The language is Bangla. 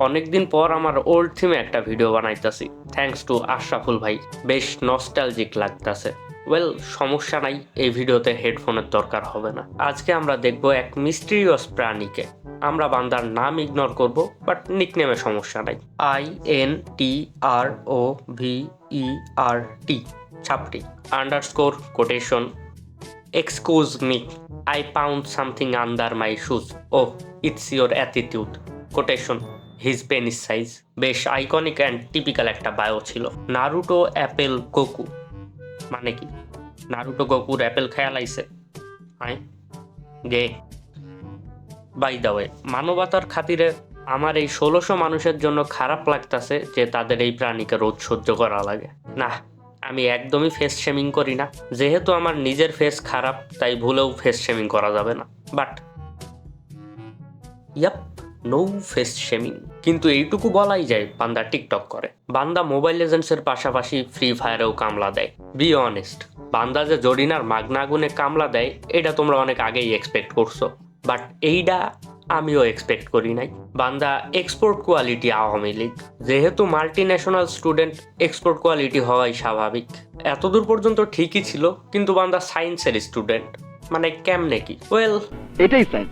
অনেকদিন পর আমার ওল্ড থিমে একটা ভিডিও বানাইতাছি। থ্যাঙ্কস টু আশরাফুল ভাই, বেশ নস্টালজিক লাগতাছে। ওয়েল সমস্যা নাই, এই ভিডিওতে হেডফোনের দরকার হবে না। আজকে আমরা দেখব এক মিস্টিরিয়াস প্রাণীকে। আমরা বান্দার নাম ইগনোর করব বাট নিকনেমে সমস্যা নাই। I N T R O V E R T ছাপটি। Underscore quotation excuse me I pound something under my shoes oh it's your attitude quotation his penis size বেশ আইকনিক অ্যান্ড টিপিক্যাল একটা বায়ো ছিল। নারুটো অ্যাপেল গোকু মানে কি? নারুটো গোকুর অ্যাপেল খেয়াল আইছে? Hi gay. By the way মানবতার খাতিরে আমার এই ষোলোশো মানুষের জন্য খারাপ লাগতাছে যে তাদের এই প্রাণীকে রোজ সহ্য করা লাগে। না, আমি একদমই ফেস শেমিং করি না। যেহেতু আমার নিজের ফেস খারাপ, তাই ভুলেও ফেস শেমিং করা যাবে না। But yup no face shaming কিন্তু এইটুকু বলাই যায় বান্দা টিকটক করে। বান্দা মোবাইল লেজেন্ডসের পাশাপাশি ফ্রি ফায়ারেও কামলা দেয়। বি অনেস্ট বান্দা যে জরিনার মাগনা আগুনে কামলা দেয়, এটা তোমরা অনেক আগেই এক্সপেক্ট করছ। বাট এইটা আমিও এক্সপেক্ট করি নাই। বান্দা এক্সপোর্ট কোয়ালিটি আওয়ামী লীগ। যেহেতু multi national student export quality হওয়াই স্বাভাবিক। এতদূর পর্যন্ত ঠিকই ছিল, কিন্তু বান্দা সায়েন্সের স্টুডেন্ট মানে কেমনে কি? ওয়েল এটাই সায়েন্স